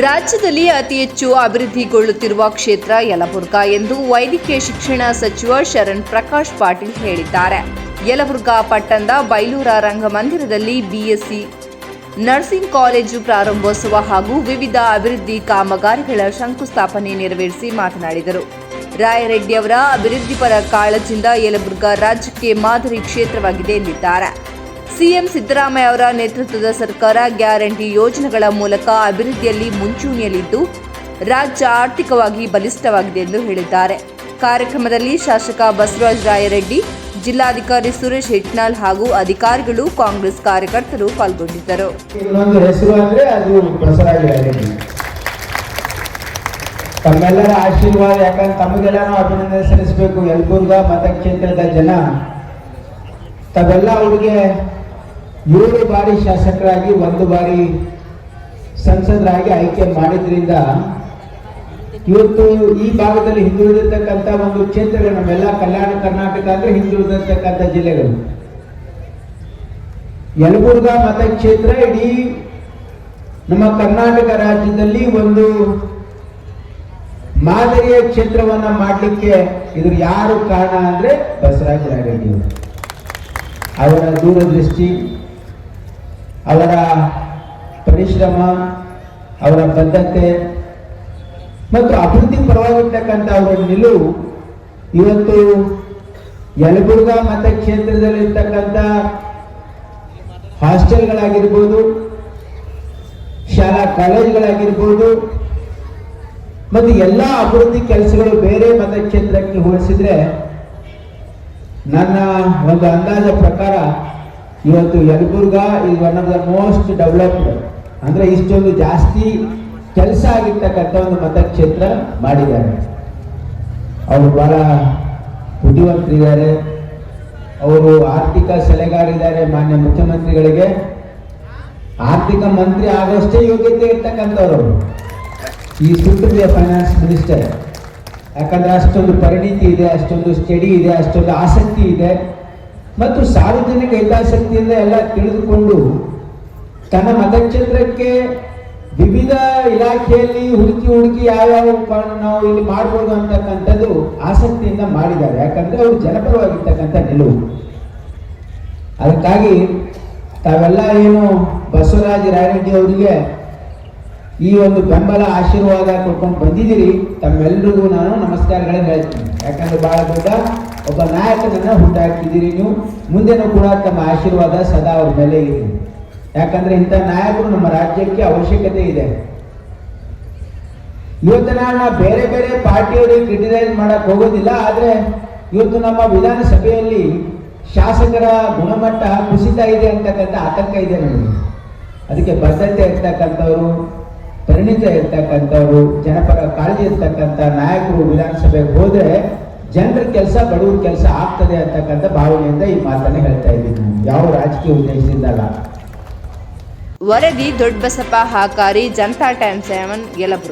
ರಾಜ್ಯದಲ್ಲಿ ಅತಿ ಹೆಚ್ಚು ಅಭಿವೃದ್ಧಿಗೊಳ್ಳುತ್ತಿರುವ ಕ್ಷೇತ್ರ ಯಲಬುರ್ಗಾ ಎಂದು ವೈದ್ಯಕೀಯ ಶಿಕ್ಷಣ ಸಚಿವ ಶರಣ್ ಪ್ರಕಾಶ್ ಪಾಟೀಲ್ ಹೇಳಿದ್ದಾರೆ. ಯಲಬುರ್ಗಾ ಪಟ್ಟಣದ ಬೈಲೂರ ರಂಗಮಂದಿರದಲ್ಲಿ ಬಿಎಸ್ಸಿ ನರ್ಸಿಂಗ್ ಕಾಲೇಜು ಪ್ರಾರಂಭೋತ್ಸವ ಹಾಗೂ ವಿವಿಧ ಅಭಿವೃದ್ಧಿ ಕಾಮಗಾರಿಗಳ ಶಂಕುಸ್ಥಾಪನೆ ನೆರವೇರಿಸಿ ಮಾತನಾಡಿದರು. ರಾಯರೆಡ್ಡಿ ಅವರ ಅಭಿವೃದ್ಧಿಪರ ಕಾಳಜಿಯಿಂದ ಯಲಬುರ್ಗಾ ರಾಜ್ಯಕ್ಕೆ ಮಾದರಿ ಕ್ಷೇತ್ರವಾಗಿದೆ ಎಂದಿದ್ದಾರೆ. ಸಿಎಂ ಸಿದ್ದರಾಮಯ್ಯ ಅವರ ನೇತೃತ್ವದ ಸರ್ಕಾರ ಗ್ಯಾರಂಟಿ ಯೋಜನೆಗಳ ಮೂಲಕ ಅಭಿವೃದ್ಧಿಯಲ್ಲಿ ಮುಂಚೂಣಿಯಲ್ಲಿದ್ದು, ರಾಜ್ಯ ಆರ್ಥಿಕವಾಗಿ ಬಲಿಷ್ಠವಾಗಿದೆ ಎಂದು ಹೇಳಿದ್ದಾರೆ. ಕಾರ್ಯಕ್ರಮದಲ್ಲಿ ಶಾಸಕ ಬಸವರಾಜ ರಾಯರೆಡ್ಡಿ, ಜಿಲ್ಲಾಧಿಕಾರಿ ಸುರೇಶ್ ಹೆಟ್ನಾಳ್ ಹಾಗೂ ಅಧಿಕಾರಿಗಳು, ಕಾಂಗ್ರೆಸ್ ಕಾರ್ಯಕರ್ತರು ಪಾಲ್ಗೊಂಡಿದ್ದರು. ತಮ್ಮೆಲ್ಲರ ಆಶೀರ್ವಾದ, ಯಾಕಂದ್ರೆ ಅಭಿನಂದನೆ ಸಲ್ಲಿಸಬೇಕು. ಯಲಬುರ್ಗ ಮತಕ್ಷೇತ್ರದ ಜನ ತಾವೆಲ್ಲ ಅವ್ರಿಗೆ ಏಳು ಬಾರಿ ಶಾಸಕರಾಗಿ, ಒಂದು ಬಾರಿ ಸಂಸದರಾಗಿ ಆಯ್ಕೆ ಮಾಡಿದ್ರಿಂದ ಇವತ್ತು ಈ ಭಾಗದಲ್ಲಿ ಹಿಂದುಳಿದಿರ್ತಕ್ಕಂಥ ಒಂದು ಕ್ಷೇತ್ರಗಳು, ನಮ್ಮೆಲ್ಲ ಕಲ್ಯಾಣ ಕರ್ನಾಟಕ ಅಂದ್ರೆ ಹಿಂದುಳಿದಿರ್ತಕ್ಕಂಥ ಜಿಲ್ಲೆಗಳು ಯಲಬುರ್ಗ ಮತಕ್ಷೇತ್ರ ಇಡೀ ನಮ್ಮ ಕರ್ನಾಟಕ ರಾಜ್ಯದಲ್ಲಿ ಒಂದು ಮಾದರಿಯ ಕ್ಷೇತ್ರವನ್ನ ಮಾಡಲಿಕ್ಕೆ ಇದ್ರ ಯಾರು ಕಾರಣ ಅಂದ್ರೆ ಬಸವರಾಜ ರಾಯರೆಡ್ಡಿ ಅವರು. ದೂರದೃಷ್ಟಿ ಅವರ ಪರಿಶ್ರಮ, ಅವರ ಬದ್ಧತೆ ಮತ್ತು ಅಭಿವೃದ್ಧಿ ಪರವಾಗಿರ್ತಕ್ಕಂಥ ಅವರ ನಿಲುವು ಇವತ್ತು ಯಲಬುರ್ಗ ಮತಕ್ಷೇತ್ರದಲ್ಲಿರ್ತಕ್ಕಂಥ ಹಾಸ್ಟೆಲ್ಗಳಾಗಿರ್ಬೋದು, ಶಾಲಾ ಕಾಲೇಜುಗಳಾಗಿರ್ಬೋದು, ಮತ್ತು ಎಲ್ಲ ಅಭಿವೃದ್ಧಿ ಕೆಲಸಗಳು ಬೇರೆ ಮತಕ್ಷೇತ್ರಕ್ಕೆ ಹೋಲಿಸಿದ್ರೆ ನನ್ನ ಒಂದು ಅಂದಾಜ ಪ್ರಕಾರ ಇವತ್ತು Yelburga is one of the most developed ಅಂದ್ರೆ ಇಷ್ಟೊಂದು ಜಾಸ್ತಿ ಕೆಲಸ ಆಗಿರ್ತಕ್ಕಂಥ ಒಂದು ಮತಕ್ಷೇತ್ರ ಮಾಡಿದ್ದಾರೆ. ಅವರು ಬಹಳ ಬುದ್ಧಿವಂತರಿದ್ದಾರೆ ಅವರು ಆರ್ಥಿಕ ಸಲಹೆಗಾರಿದ್ದಾರೆ ಮಾನ್ಯ ಮುಖ್ಯಮಂತ್ರಿಗಳಿಗೆ. ಆರ್ಥಿಕ ಮಂತ್ರಿ ಆಗೋಷ್ಟೇ ಯೋಗ್ಯತೆ ಇರ್ತಕ್ಕಂಥವ್ರು. ಈ ಸುಪ್ರೀಂ ಫೈನಾನ್ಸ್ ಮಿನಿಸ್ಟರ್ ಯಾಕಂದ್ರೆ ಅಷ್ಟೊಂದು ಪರಿಣಿತಿ ಇದೆ, ಅಷ್ಟೊಂದು ಸ್ಟಡಿ ಇದೆ, ಅಷ್ಟೊಂದು ಆಸಕ್ತಿ ಇದೆ. ಮತ್ತು ಸಾರ್ವಜನಿಕ ಹಿತಾಸಕ್ತಿಯಿಂದ ಎಲ್ಲ ತಿಳಿದುಕೊಂಡು ತನ್ನ ಮತಕ್ಷೇತ್ರಕ್ಕೆ ವಿವಿಧ ಇಲಾಖೆಯಲ್ಲಿ ಹುಡುಕಿ ಹುಡುಕಿ ಯಾವ್ಯಾವ ನಾವು ಇಲ್ಲಿ ಮಾಡ್ಬೋದು ಅಂತಕ್ಕಂಥದ್ದು ಆಸಕ್ತಿಯಿಂದ ಮಾಡಿದ್ದಾರೆ. ಯಾಕಂದ್ರೆ ಅವರು ಜನಪರವಾಗಿರ್ತಕ್ಕಂಥ ನಿಲುವು. ಅದಕ್ಕಾಗಿ ತಾವೆಲ್ಲ ಏನು ಬಸವರಾಜ ರಾಯರೆಡ್ಡಿ ಅವರಿಗೆ ಈ ಒಂದು ಬೆಂಬಲ ಆಶೀರ್ವಾದ ಕೊಟ್ಕೊಂಡು ಬಂದಿದ್ದೀರಿ, ತಮ್ಮೆಲ್ಲರಿಗೂ ನಾನು ನಮಸ್ಕಾರಗಳನ್ನು ಹೇಳ್ತೀನಿ. ಯಾಕಂದ್ರೆ ಬಹಳ ದೊಡ್ಡ ಒಬ್ಬ ನಾಯಕನನ್ನ ಹುಟ್ಟಾಕಿದ್ದೀರಿ ನೀವು. ಮುಂದೆನೂ ಕೂಡ ತಮ್ಮ ಆಶೀರ್ವಾದ ಸದಾ ಅವ್ರ ಮೇಲೆ ಇರಲಿ ಯಾಕಂದ್ರೆ ಇಂಥ ನಾಯಕರು ನಮ್ಮ ರಾಜ್ಯಕ್ಕೆ ಅವಶ್ಯಕತೆ ಇದೆ. ಇವತ್ತು ನಾನು ಬೇರೆ ಬೇರೆ ಪಾರ್ಟಿಯವರಿಗೆ ಕ್ರಿಟಿಸೈಸ್ ಮಾಡಕ್ಕೆ ಹೋಗೋದಿಲ್ಲ, ಆದರೆ ಇವತ್ತು ನಮ್ಮ ವಿಧಾನಸಭೆಯಲ್ಲಿ ಶಾಸಕರ ಗುಣಮಟ್ಟ ಕುಸಿತ ಇದೆ ಅಂತಕ್ಕಂಥ ಆತಂಕ ಇದೆ ನನಗೆ. ಅದಕ್ಕೆ ಬದ್ಧತೆ ಇರ್ತಕ್ಕಂಥವ್ರು, ಪರಿಣಿತ ಇರ್ತಕ್ಕಂಥವ್ರು, ಜನಪರ ಕಾಳಜಿ ಇರ್ತಕ್ಕಂಥ ನಾಯಕರು ವಿಧಾನಸಭೆಗೆ ಹೋದ್ರೆ ಜನರ ಕೆಲಸ ಬಡವ್ರ ಕೆಲಸ ಆಗ್ತದೆ ಅಂತಕ್ಕಂಥ ಭಾವನೆಯಿಂದ ಈ ಮಾತನ್ನ ಹೇಳ್ತಾ ಇದ್ದೀನಿ ಯಾವ ರಾಜಕೀಯ ಉದ್ದೇಶದಿಂದಲ್ಲ. ವರದಿ ದೊಡ್ಡಬಸಪ್ಪ ಹಾಕಾರಿ, ಜನತಾ ಟೈಮ್ ಸೆವೆನ್, ಯಲಬುರ್ಗಾ.